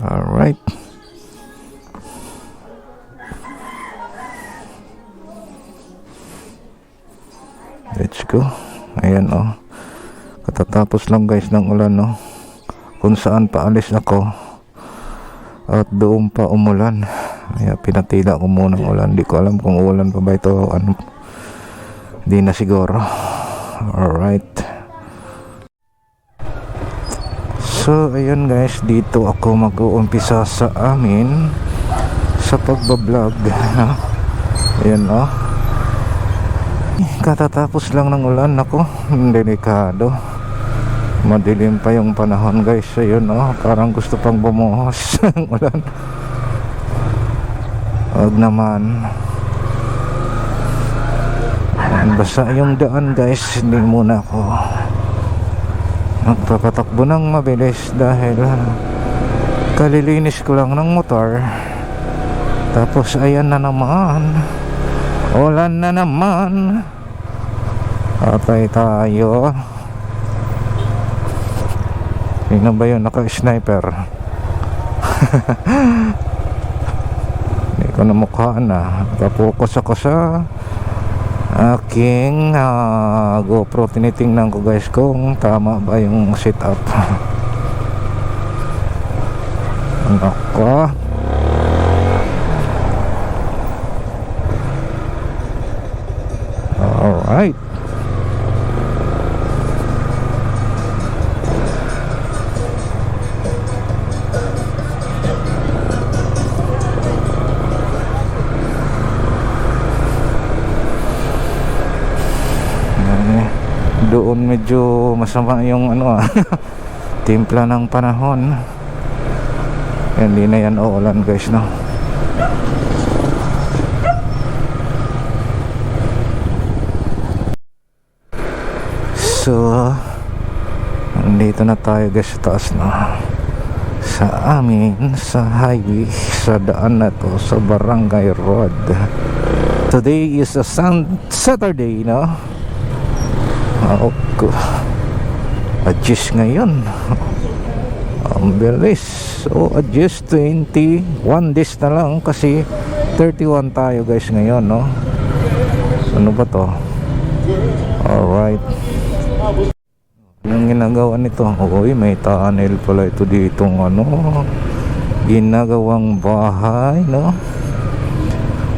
Alright. Let's go. Ayan oh. Katatapos lang guys ng ulan no. Kung saan paalis ako. At doon pa umulan. Kaya pinatila ko muna ang ulan. Di ko alam kung ulan pa ba ito. Ano. Di na siguro. Alright. So, ayun guys, dito ako mag-uumpisa sa amin sa pagbablog. Ayan oh. Katatapos lang ng ulan ako. Delikado. Madilim pa yung panahon guys. Ayun oh, parang gusto pang bumuhos ang ulan. Huwag naman. Basa yung daan guys. Hindi muna ako magpapatakbo ng mabilis dahil ah, kalilinis ko lang ng motor. Tapos ayan na naman. Ulan na naman. Patay tayo. Sino ba yun naka-sniper? Hindi ko na mukha na. Nakapokus ako sa aking ah, GoPro tinitingnan ko guys kung tama ba yung setup. Nako. Alright doon medyo masama yung ano ah timpla ng panahon. Hindi na yan uulan guys no? So nandito na tayo guys sa taas na sa amin sa highway sa daan na to sa barangay road. Today is a sun Saturday no Oh, ko. Adjust ngayon. Ang bilis. So, adjust 21 days na lang kasi 31 tayo guys ngayon, no? Ano ba to? Alright. Anong ginagawa nito? Uy, may tunnel pala ito ditong ano, ginagawang bahay, no?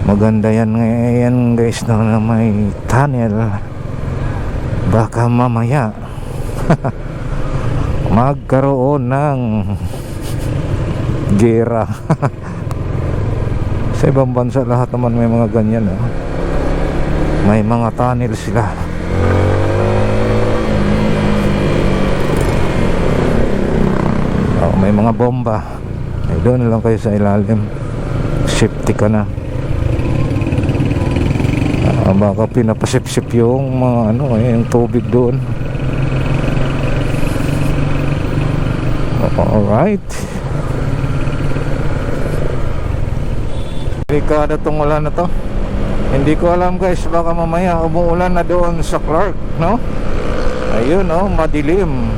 Maganda yan ngayon guys no, na may tunnel baka mamaya magkaroon ng gera. Sa ibang bansa lahat naman may mga ganyan oh. may mga tunnel sila. Oh, may mga bomba. Ay doon lang kayo sa ilalim. Safety ka na Ah, baka pinapasipsip yung mga ano eh, yung tubig doon. Alright. Delikado tong ulan na to. Hindi ko alam guys baka mamaya umuulan na doon sa Clark no? Ayun oh madilim.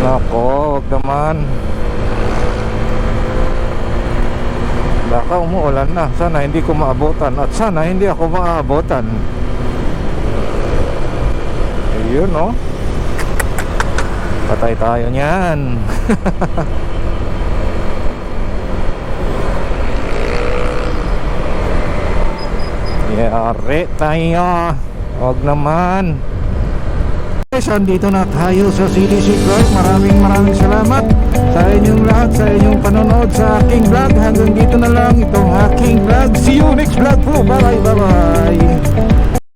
Nako wag naman baka umuulan na. Sana hindi ko maabutan at sana hindi ako maabutan ayun no patay tayo niyan. Yari tayo. Wag naman. Guys andito na tayo sa CDC Clark maraming maraming salamat sa inyong panonood sa aking vlog. Hanggang dito na lang itong aking vlog. See you next vlog po. Bye bye bye